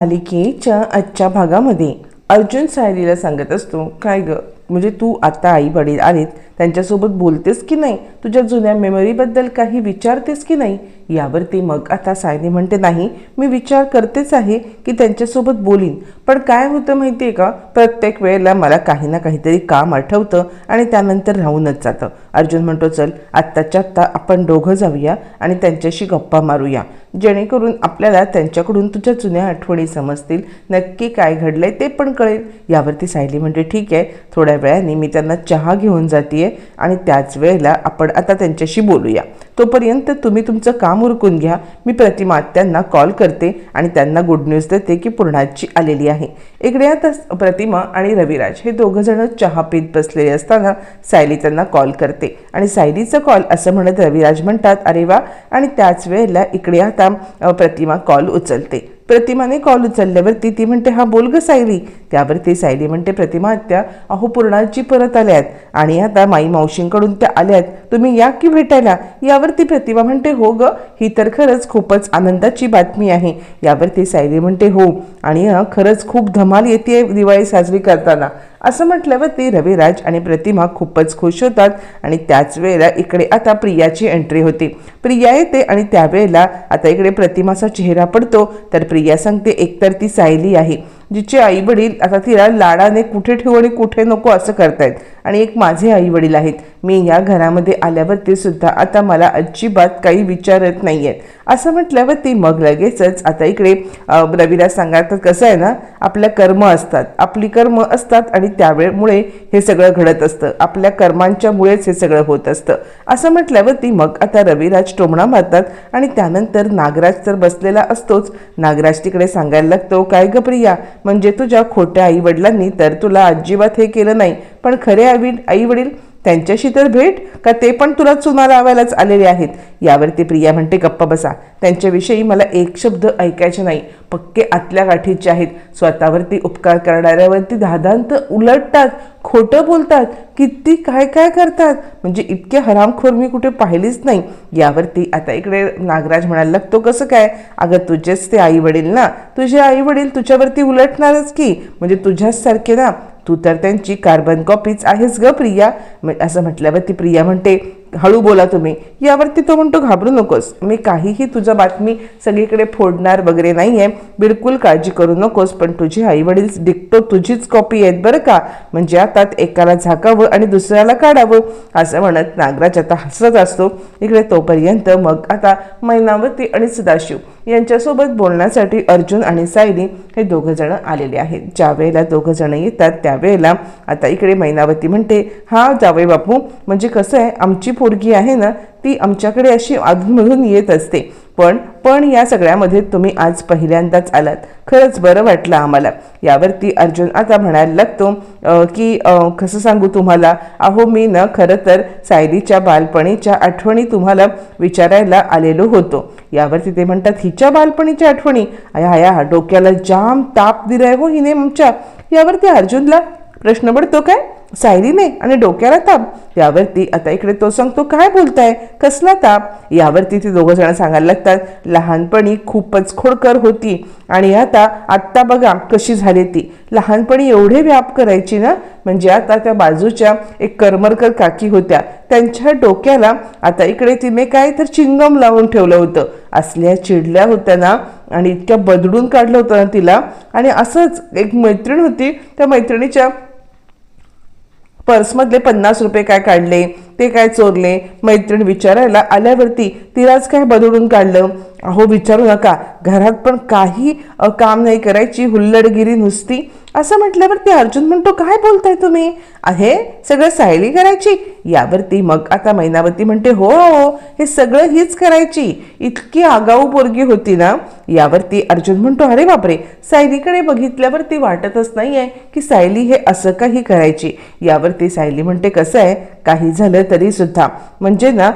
मालिकेच्या आजच्या भागामध्ये अर्जुन सायलीला सांगत असतो काय ग? म्हणजे तू आता आई वडील आलीत त्यांच्यासोबत बोलतेस की नाही? तुझ्या जुन्या मेमरीबद्दल काही विचारतेस की नाही? यावरती मग आता सायली म्हणते नाही मी विचार करतेच आहे की त्यांच्यासोबत बोलीन. पण काय होतं माहिती आहे का? प्रत्येक वेळेला मला काही ना काहीतरी काम आठवतं आणि त्यानंतर राहूनच जातं. अर्जुन म्हणतो चल आत्ताच्या आत्ता आपण दोघं जाऊया आणि त्यांच्याशी गप्पा मारूया. जेणेकरून आपल्याला त्यांच्याकडून तुझ्या जुन्या आठवणी समजतील. नक्की काय घडलंय ते पण कळेल. यावरती सायली म्हणजे ठीक आहे. थोड्या वेळाने मी त्यांना चहा घेऊन जाते आणि त्याच वेळेला आपण आता त्यांच्याशी बोलूया. तोपर्यंत तुम्ही तुमचं काम उरकून घ्या. मी प्रतिमा त्यांना कॉल करते आणि त्यांना गुड न्यूज देते की पूर्णाची आलेली आहे. इकडे आता प्रतिमा आणि रविराज हे दोघंजणं चहा पीत बसलेले असताना सायली त्यांना कॉल करते. आणि सायलीचा कॉल असं म्हणत रविराज म्हणतात अरे वा. आणि त्याच वेळेला इकडे आता आता प्रतिमा कॉल उचलते. प्रतिमाने कॉल उचलल्यावरती ती म्हणते हा बोल ग सायली. त्यावरती सायली म्हणते प्रतिमा त्या अहो पूर्णाजी परत आल्यात आणि आता माई मावशींकडून त्या आल्यात. तुम्ही या की भेटायला? यावरती प्रतिमा म्हणते हो ग ही तर खरंच खूपच आनंदाची बातमी आहे. यावरती सायली म्हणते हो. आणि अं, खरंच खूप धमाल येते दिवाळी साजरी करताना. असं म्हटल्यावरती रविराज आणि प्रतिमा खूपच खुश होतात आणि त्याच वेळेला इकडे आता प्रियाची एंट्री होती. प्रिया येते आणि त्यावेळेला आता इकडे प्रतिमाचा चेहरा पडतो तर प्रिया सांगते एकतर ती सायली आहे. जिचे आई वडील आता तिला लाडाने कुठे ठेवू आणि कुठे नको असं करतायत. आणि एक माझे आई वडील आहेत. मी या घरामध्ये आल्यावरती सुद्धा आता मला अजिबात काही विचारत नाही आहेत असं म्हटल्यावर ती मग लगेचच आता इकडे रवीला रविराज सांगतात कसं आहे ना आपल्या कर्म असतात. आपली कर्म असतात आणि त्यावेळेमुळे हे सगळं घडत असतं. आपल्या कर्मांच्यामुळेच हे सगळं होत असतं. असं म्हटल्यावर ती मग आता रविराज टोमणा मारतात आणि त्यानंतर नागराज तर बसलेला असतोच. नागराज तिकडे सांगायला लागतो काय ग प्रिया? म्हणजे तुझ्या खोट्या आईवडिलांनी तर तुला अजिबात हे केलं नाही. पण खरे आई आई वडील त्यांच्याशी तर भेट का ते पण तुला चुना लावायलाच आलेले आहेत? यावरती प्रिया म्हणते गप्पा बसा. त्यांच्याविषयी मला एक शब्द ऐकायचे नाही. पक्के आतल्या गाठीचे आहेत. स्वतःवरती उपकार करणाऱ्यावरती धादांत उलटतात खोटं बोलतात. किती काय काय करतात? म्हणजे इतके हरामखोर मी कुठे पाहिलीच नाही. यावरती आता इकडे नागराज म्हणायला लागतो कसं काय? अगं तुझेच ते आई वडील ना? तुझे आई वडील तुझ्यावरती उलटणारच की? म्हणजे तुझ्याच सारखे ना? तू तर त्यांची कार्बन कॉपीच आहेस ग प्रिया. असं म्हटल्यावर ती प्रिया म्हणते हळू बोला तुम्ही. यावरती तो म्हणतो घाबरू नकोस. मी काहीही तुझा बातमी सगळीकडे फोडणार वगैरे नाही आहे बिलकुल काळजी करू नकोस पण तुझी आई वडील डिक्टो तुझीच कॉपी आहेत बरं का? म्हणजे आता एकाला झाकावं आणि दुसऱ्याला काढावं असं म्हणत नागराज आता हसत असतो. इकडे तोपर्यंत मग आता मैनावती आणि सदाशिव यांच्यासोबत बोलण्यासाठी अर्जुन आणि सायली हे दोघं जण आलेले आहेत. ज्या वेळेला दोघं जण येतात त्यावेळेला आता इकडे मैनावती म्हणते हा जावे बापू म्हणजे कसं आहे? आमची पोरगी आहे ना ती आमच्याकडे अशी अधूनमधून येत असते. पण पण या सगळ्यामध्ये तुम्ही आज पहिल्यांदाच आलात. खरंच बरं वाटलं आम्हाला. यावरती अर्जुन आता म्हणायला लागतो की कसं सांगू तुम्हाला? अहो मी ना खरं तर सायलीच्या बालपणीच्या आठवणी तुम्हाला विचारायला आलेलो होतो. यावरती ते म्हणतात हिच्या बालपणीच्या आठवणी? आया आया डोक्याला जाम ताप दिलाय हो हिने आमच्या. यावरती अर्जुनला प्रश्न पडतो काय? सायलीने आणि डोक्याला ताप. यावरती आता इकडे तो सांगतो काय बोलताय? कसला ताप? यावरती ती दोघं जण सांगायला लागतात लहानपणी खूपच खोडकर होती आणि आता आत्ता बघा कशी झाली ती. लहानपणी एवढे व्याप करायची ना? म्हणजे आता त्या बाजूच्या एक करमरकर काकी होत्या. त्यांच्या डोक्याला आता इकडे तिने काय तर चिंगम लावून ठेवलं होतं. असल्या चिडल्या होत्या ना? आणि इतक्या बदडून काढलं होतं ना तिला? आणि असंच एक मैत्रीण होती. त्या मैत्रिणीच्या पर्समधले पन्नास रुपये काय काढले? ते काय चोरले? मैत्रीण विचारायला आल्यावरती तिलाच काय बदलून काढलं? अहो विचारू नका. घरात पण काही काम नाही करायची हुल्लडगिरी नुसती. असं म्हटल्यावर ते अर्जुन म्हणतो काय बोलताय तुम्ही? आहे सगळं सायली करायची? यावरती मग आता मैनावती म्हणते हो, हो हो हे सगळं हीच करायची. इतकी आगाऊ पोरगी होती ना? यावरती अर्जुन म्हणतो अरे बापरे! सायलीकडे बघितल्यावरती वाटतच नाही आहे की सायली हे असं काही करायची. यावरती सायली म्हणते कसं आहे? काही झालं तरी सुद्धा म्हणजे ना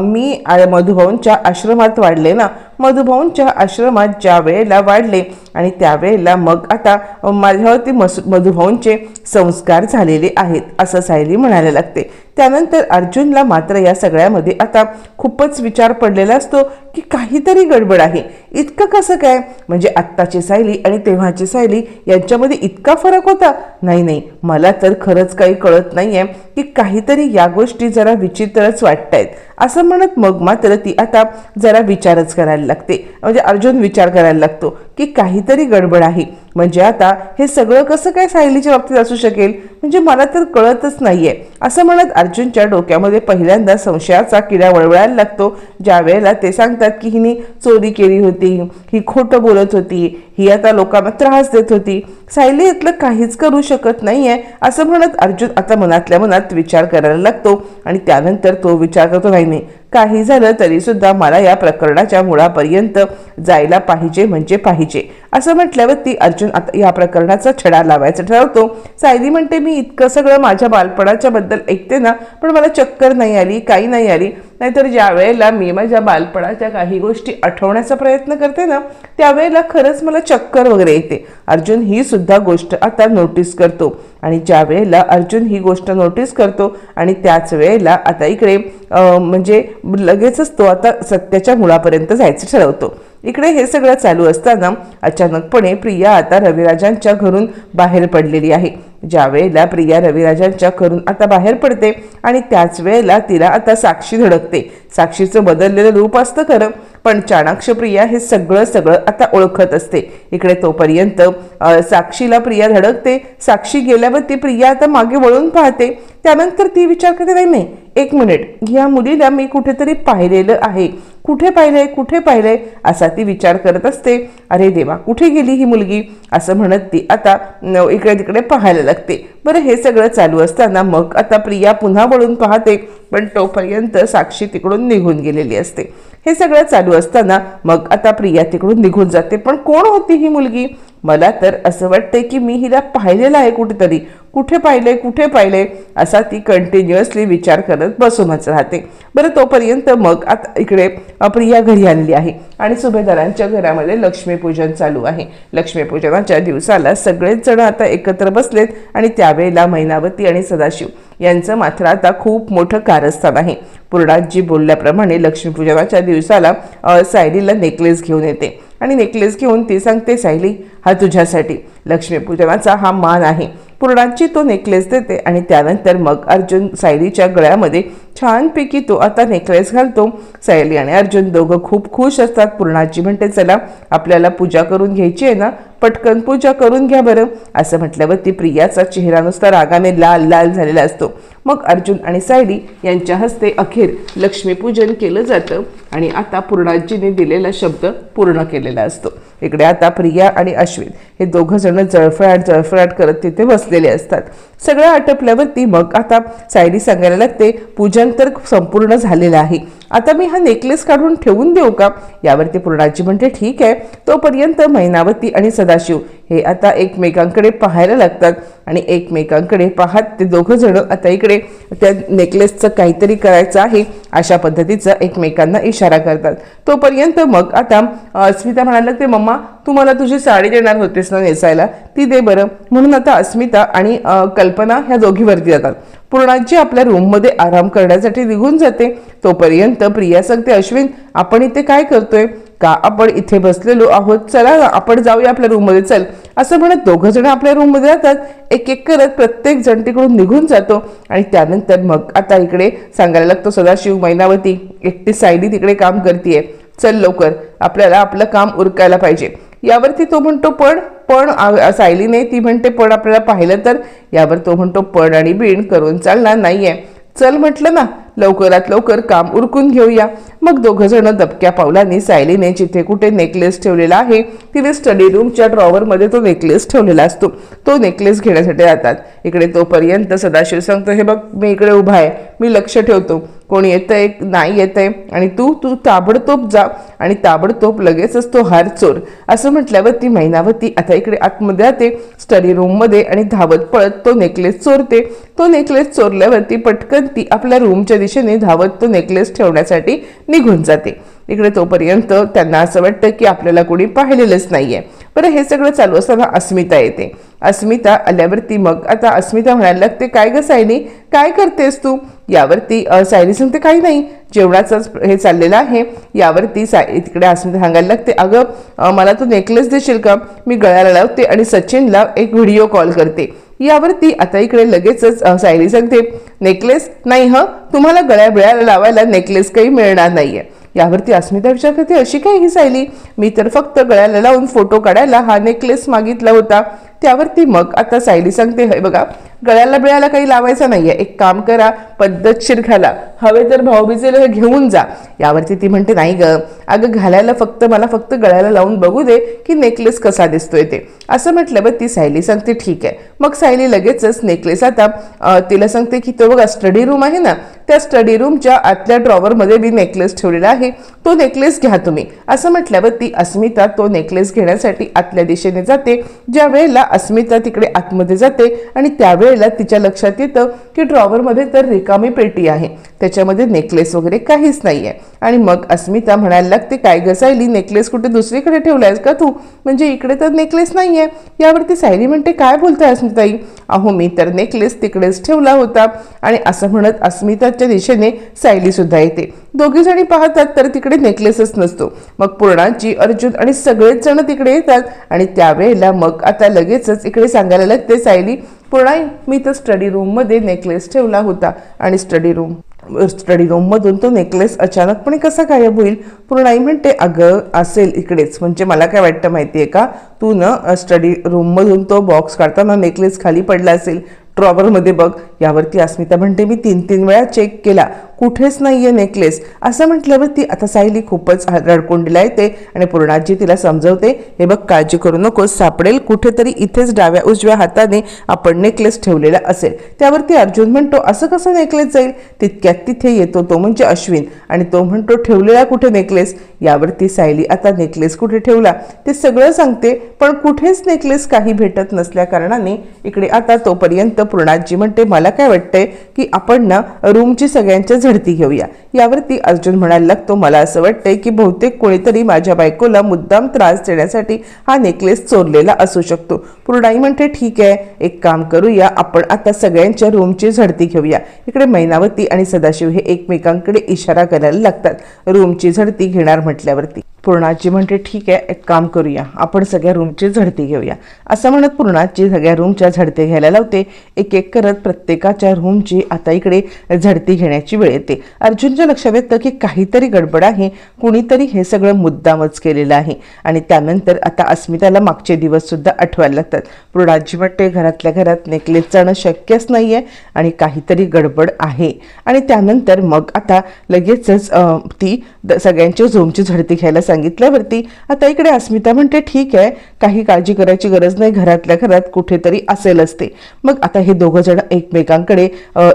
मी आ- मधुभाऊंच्या आश्रमात वाढले ना मधुभाऊंच्या आश्रमात ज्या वेळेला वाढले आणि त्यावेळेला मग आता माझ्यावरती मस मधुभाऊंचे संस्कार झालेले आहेत असं सायली म्हणायला लागते. त्यानंतर अर्जुनला मात्र या सगळ्यामध्ये आता खूपच विचार पडलेला असतो की काहीतरी गडबड आहे. इतकं कसं काय? म्हणजे आत्ताची सायली आणि तेव्हाची सायली यांच्यामध्ये इतका फरक होता? नाही नाही. मला तर खरंच काही कळत नाही आहे की काहीतरी या गोष्टी जरा विचित्रच वाटत आहेत असं म्हणत मग मात्र ती आता जरा विचारच करायला लागते. म्हणजे अर्जुन विचार करायला लागतो की काहीतरी गडबड आहे. म्हणजे आता हे सगळं कसं काय सायलीच्या बाबतीत असू शकेल? म्हणजे मला तर कळतच नाहीये. असं म्हणत अर्जुनच्या डोक्यामध्ये पहिल्यांदा संशयाचा किडा वळवळायला लागतो. ज्या वेळेला ते सांगतात की हिने चोरी केली होती ही खोटं बोलत होती ही आता लोकांना त्रास देत होती. सायली यातलं काहीच करू शकत नाहीये असं म्हणत अर्जुन आता मनातल्या मनात विचार करायला लागतो आणि त्यानंतर तो विचार करतो नाही नाही काही झालं तरी सुद्धा मला या प्रकरणाच्या मुळापर्यंत जायला पाहिजे म्हणजे पाहिजे. असं म्हटल्यावर ती अर्जुन आता या प्रकरणाचा छडा लावायचा ठरवतो. सायली म्हणते मी इतकं सगळं माझ्या बालपणाच्या बद्दल ऐकते ना पण मला चक्कर नाही आली काही नाही आली. नाहीतर ज्या वेळेला मी माझ्या बालपणाच्या काही गोष्टी आठवण्याचा प्रयत्न करते ना त्यावेळेला खरंच मला चक्कर वगैरे येते. अर्जुन ही सुद्धा गोष्ट आता नोटीस करतो आणि ज्या वेळेला अर्जुन ही गोष्ट नोटीस करतो आणि त्याच वेळेला आता इकडे म्हणजे लगेचच तो आता सत्याच्या मुळापर्यंत जायचं ठरवतो. इकडे हे सगळं चालू असताना अचानकपणे प्रिया आता रविराजांच्या घरून बाहेर पडलेली आहे. ज्या वेळेला प्रिया रविराजांच्या घरून आता बाहेर पडते आणि त्याच वेळेला तिला आता साक्षी धडकते. साक्षीचं बदललेलं रूप असतं खरं पण चाणाक्ष प्रिया हे सगळं सगळं आता ओळखत असते. इकडे तोपर्यंत साक्षीला प्रिया धडकते. साक्षी गेल्यावर ती प्रिया आता मागे वळून पाहते. त्यानंतर ती विचार करते नाही नाही एक मिनिट. ह्या मुलीला मी कुठेतरी पाहिलेलं आहे. कुठे पाहिलंय कुठे पाहिलंय असा ती विचार करत असते. अरे देवा कुठे गेली ही मुलगी? असं म्हणत ती आता इकडे तिकडे पाहायला लागते. बरं हे सगळं चालू असताना मग आता प्रिया पुन्हा वळून पाहते पण तोपर्यंत साक्षी तिकडून निघून गेलेली असते. हे सगळं चालू असताना मग आता प्रिया तिकडून निघून जाते. पण कोण होती ही मुलगी? मला तर असं वाटतंय की मी हिला पाहिलेलं आहे कुठेतरी. कुठे पाहिले कुठे पाहिले असा ती कंटिन्युअसली विचार करत बसूनच राहते. बरं तोपर्यंत मग आता इकडे प्रिया घरी आलेली आहे आणि सुभेदारांच्या घरामध्ये लक्ष्मीपूजन चालू आहे. लक्ष्मीपूजनाच्या दिवसाला सगळेच जण आता एकत्र बसलेत आणि त्यावेळेला मैनावती आणि सदाशिव यांचं मात्र आता खूप मोठं कारस्थान आहे. पूर्णाजी बोलल्याप्रमाणे लक्ष्मीपूजनाच्या दिवसाला अ, सायलीला नेकलेस घेऊन येते. आणि नेकलेस घेऊन ती सांगते सायली हा तुझ्यासाठी. लक्ष्मीपूजनाचा हा मान आहे. पूर्णाची तो नेकलेस देते आणि त्यानंतर मग अर्जुन सायलीच्या गळ्यामध्ये छानपैकी तो आता नेकलेस घालतो. सायली आणि अर्जुन दोघं खूप खुश असतात. पूर्णाची म्हणते चला आपल्याला पूजा करून घ्यायची आहे ना? पटकन पूजा करून घ्या बरं. असं म्हटल्यावर ती प्रियाचा चेहरा नुसता रागाने लाल लाल झालेला असतो. मग अर्जुन आणि सायली यांच्या हस्ते अखेर लक्ष्मीपूजन केलं जातं आणि आता पूर्णाजीने दिलेला शब्द पूर्ण केलेला असतो. इकडे आता प्रिया आणि अश्विन हे दोघं जण जळफळाट जळफळाट करत तिथे बसलेले असतात. सगळं आटपल्यावरती मग आता सायली सांगायला लागते पूजन तर संपूर्ण झालेलं आहे. आता मी हा नेकलेस काढून ठेवून देऊ का? यावरती पूर्णाजी म्हणते ठीक आहे. तोपर्यंत मैनावती आणि सदाशिव हे आता एकमेकांकडे पाहायला लागतात आणि एकमेकांकडे पाहत ते दोघं जण आता इकडे त्या नेकलेसचं काहीतरी करायचं आहे अशा पद्धतीचा एकमेकांना इशारा करतात. तोपर्यंत मग आता अस्मिता म्हणायला लागते मम्मा तू मला तुझी साडी देणार होतीस ना नेसायला? ती दे बरं. म्हणून आता अस्मिता आणि कल्पना ह्या दोघीवरती जातात. पूर्णाजी आपल्या रूममध्ये आराम करण्यासाठी निघून जाते. तोपर्यंत प्रिया सांगते अश्विन आपण इथे काय करतोय? का? आपण इथे बसलेलो आहोत. चला ना आपण जाऊया आपल्या रूममध्ये चल. असं म्हणत दोघं जण आपल्या रूममध्ये जातात. एक एक करत प्रत्येक जण तिकडून निघून जातो. आणि त्यानंतर मग आता इकडे सांगायला लागतो सदाशिव मैनावती. एकटी सायली तिकडे काम करतीये. चल लवकर. आपल्याला आपलं काम उरकायला पाहिजे. यावरती तो म्हणतो पण पण सायलीने ती म्हणते पण आपल्याला पाहिलं तर यावर तो म्हणतो पण आणि बीण करून चालणार नाहीये. चल म्हटलं ना लवकरात लवकर काम उरकून घेऊया. मग दोघं जण दबक्या पावलांनी सायलीने जिथे कुठे नेकलेस ठेवलेला आहे तिथे स्टडी रूमच्या ड्रॉवरमध्ये तो नेकलेस ठेवलेला असतो. तो नेकलेस घेण्यासाठी जातात इकडे तोपर्यंत सदाशिव सांगतो हे बघ मी इकडे उभा आहे. मी लक्ष ठेवतो. कोणी येतंय नाही येतंय? आणि तू तू ताबडतोब जा. आणि ताबडतोब लगेचच तो हार चोर असं म्हटल्यावर ती महिनावती आता इकडे आतमध्ये जाते स्टडी रूममध्ये आणि धावत पळत तो नेकलेस चोरते. तो नेकलेस चोरल्यावरती पटकन ती आपल्या रूमच्या दिशेने धावत तो नेकलेस ठेवण्यासाठी निघून जाते. इकडे तोपर्यंत त्यांना असं वाटतं की आपल्याला कोणी पाहिलेलंच नाहीये. बरं हे सगळं चालू असताना अस्मिता येते. अस्मिता आल्यावरती मग आता अस्मिता म्हणायला लागते काय ग सायनी? काय करतेस तू? यावरती सायनी सायली सांगते काही नाही. जेवणाचाच हे चाललेलं आहे. यावरती साय तिकडे अस्मिता सांगायला लागते अगं मला तू नेकलेस देशील का? मी गळ्याला लावते आणि सचिनला एक व्हिडिओ कॉल करते. यावरती आता इकडे लगेचच अ, सायली सांगते नेकलेस? नाही हं? तुम्हाला गळ्या बिळ्याला लावायला नेकलेस काही मिळणार नाहीये. यावरती अस्मिता विचार करते अशी काय ही सायली? मी तर फक्त गळ्याला लावून फोटो काढायला हा नेकलेस मागितला होता. त्यावरती मग आता सायली सांगते हे बघा गळ्याला बिळ्याला काही लावायचं नाहीये. एक काम करा पद्धतशीर घाला हवे तर भाऊबीजेला हे घेऊन जा. यावरती ती म्हणते नाही ग. अगं घालायला फक्त मला फक्त गळ्याला लावून बघू दे की नेकलेस कसा दिसतोय ते. असं म्हटल्यावर ती सायली सांगते ठीक आहे. मग सायली लगेचच नेकलेस आता तिला सांगते की तो बघा स्टडी रूम आहे ना त्या स्टडी रूमच्या आतल्या ड्रॉवरमध्ये मी नेकलेस ठेवलेला आहे. तो नेकलेस घ्या तुम्ही. असं म्हटल्यावर ती अस्मिता तो नेकलेस घेण्यासाठी आतल्या दिशेने जाते. ज्या वेळेला अस्मिता तिकडे आतमध्ये जाते आणि त्यावेळेला तिच्या लक्षात येतं की ड्रॉवरमध्ये तर रिकामी पेटी आहे. त्याच्यामध्ये नेकलेस वगैरे काहीच नाही आहे आणि मग अस्मिता म्हणायला लागते काय ग सायली नेकलेस कुठे दुसरीकडे ठेवलायस का तू? म्हणजे इकडे तर नेकलेस नाही आहे यावरती सायली म्हणते काय बोलताय अस्मिताई? अहो मी तर नेकलेस तिकडेच ठेवला होता. आणि असं म्हणत अस्मिताच्या दिशेने सायली सुद्धा येते. दोघी जणी पाहतात तर तिकडे नेकलेसच नसतो. मग पूर्णाची अर्जुन आणि सगळेच जण तिकडे येतात आणि त्यावेळेला मग आता लगेचच इकडे सांगायला लागते सायली पूर्णा मी तर स्टडी रूममध्ये नेकलेस ठेवला होता आणि स्टडी रूम स्टडी रूममधून तो नेकलेस अचानकपणे कसा गायब होईल? पूर्णाई म्हणते अगं असेल इकडेच. म्हणजे मला काय वाटतं माहिती आहे का? तू न स्टडी रूममधून तो बॉक्स काढताना नेकलेस खाली पडला असेल. ड्रॉवरमध्ये बघ. यावरती अस्मिता म्हणते मी तीन तीन वेळा चेक केला. कुठेच नाहीये नेकलेस असं म्हटल्यावरती आता सायली खूपच रडकोंडीला येते आणि पूर्णाजी तिला समजवते हे बघ काळजी करू नकोस सापडेल. कुठेतरी इथेच डाव्या उजव्या हाताने आपण नेकलेस ठेवलेला असेल. त्यावरती अर्जुन म्हणतो असं कसं नेकलेस जाईल? तितक्यात तिथे येतो तो म्हणजे अश्विन आणि तो म्हणतो ठेवलेला कुठे नेकलेस यावरती सायली आता नेकलेस कुठे ठेवला? ते सगळं सांगते पण कुठेच नेकलेस काही भेटत नसल्या कारणाने इकडे आता तोपर्यंत पूर्णाजी म्हणते मला काय वाटतंय की आपण ना रूमची सगळ्यांच्या झडती घेऊया. यावरती अर्जुन म्हणायला लागतो मला असं वाटतंय की बहुतेक कोणीतरी माझ्या बायकोला मुद्दाम त्रास देण्यासाठी हा नेकलेस चोरलेला असू शकतो. पूर्णाई म्हणते ठीक आहे एक काम करूया आपण आता सगळ्यांच्या रूमची झडती घेऊया. इकडे मैनावती आणि सदाशिव हे एकमेकांकडे इशारा करायला लागतात. रूमची झडती घेणार म्हटल्यावरती. पूर्णाजी म्हणते ठीक आहे एक काम करूया आपण सगळ्या रूमची झडती घेऊया. असं म्हणत पूर्णाजी सगळ्या रूमच्या झडते घ्यायला लावते. एक एक करत प्रत्येकाच्या रूमची आता इकडे झडती घेण्याची वेळ येते. अर्जुनच्या लक्षात येतं की काहीतरी गडबड आहे. कुणीतरी हे सगळं मुद्दामच केलेलं आहे. आणि त्यानंतर आता अस्मिताला मागचे दिवससुद्धा आठवायला लागतात. पूर्णाजी म्हणते घरातल्या घरात नेकलेस जाणं शक्यच नाही आहे आणि काहीतरी गडबड आहे. आणि त्यानंतर मग आता लगेचच ती द- सगळ्यांच्या झोमची झडती घ्यायला सांगितल्यावरती आता इकडे अस्मिता म्हणते ठीक आहे काही काळजी करायची गरज नाही घरातल्या घरात कुठेतरी असेलच ते मग आता हे दोघं जण एकमेकांकडे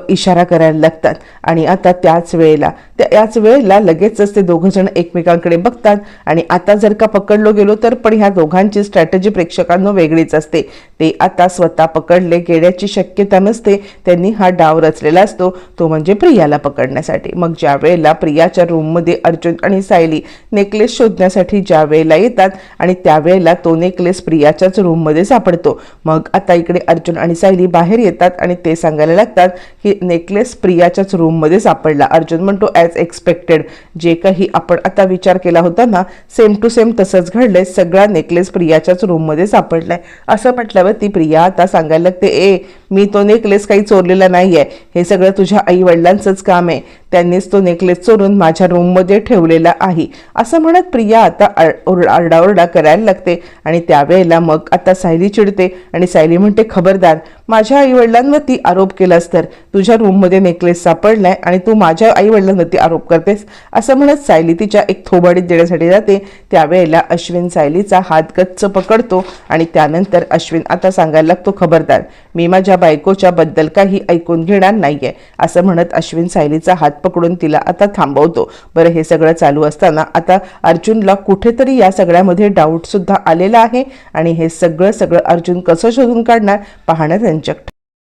इशारा करायला लागतात. आणि आता त्याच वेळेला त्या याच वेळेला लगेचच ते दोघं जण एकमेकांकडे बघतात. आणि आता जर का पकडलो गेलो तर पण ह्या दोघांची स्ट्रॅटेजी प्रेक्षकांना वेगळीच असते. ते आता स्वतः पकडले गेल्याची शक्यता नसते. त्यांनी हा डाव रचलेला असतो. तो म्हणजे प्रियाला पकडण्यासाठी. मग ज्या वेळेला प्रियाच्या रूममध्ये अर्जुन आणि सायली नेकलेस शोधण्यासाठी ज्या वेळेला येतात आणि त्यावेळेला तो नेकलेस प्रियाच्याच रूममध्ये सापडतो. मग आता इकडे अर्जुन आणि सायली बाहेर येतात आणि ते सांगायला लागतात की नेकलेस प्रियाच्याच रूममध्ये सापडला. अर्जुन म्हणतो ॲज एक्सपेक्टेड जे काही आपण आता विचार केला होता ना सेम टू सेम तसंच घडलंय. सगळा नेकलेस प्रियाच्याच रूममध्ये सापडलाय. असं म्हटल्यावर ती प्रिया आता सांगायला लागते ए मी तो नेकलेस काही चोरलेला नाहीये. हे सगळं तुझ्या आई वडिलांचंच काम आहे. त्यांनीच तो नेकलेस चोरून माझ्या रूममध्ये ठेवलेला आहे. असं म्हणत प्रिया आता आरडाओरडा करायला लागते आणि त्यावेळेला मग आता सायली चिडते आणि सायली म्हणते खबरदार माझ्या आईवडिलांवरती आरोप केलास तर तुझ्या रूममध्ये नेकलेस सापडलाय आणि तू माझ्या आईवडिलांवरती आरोप करतेस. असं म्हणत सायली तिच्या एक थोबाडीत देण्यासाठी जाते. त्यावेळेला अश्विन सायलीचा हात गच्च पकडतो आणि त्यानंतर अश्विन आता सांगायला लागतो खबरदार मी माझ्या बायकोच्या बद्दल काही ऐकून घेणार नाहीये. असं म्हणत अश्विन सायलीचा हात पकडून तिला आता थांबवतो. बरं हे सगळं चालू असताना आता अर्जुनला कुठेतरी या सगळ्यामध्ये डाऊट सुद्धा आलेला आहे. आणि हे सगळं सगळं अर्जुन कसं शोधून काढणार? पाहणं त्यांच्या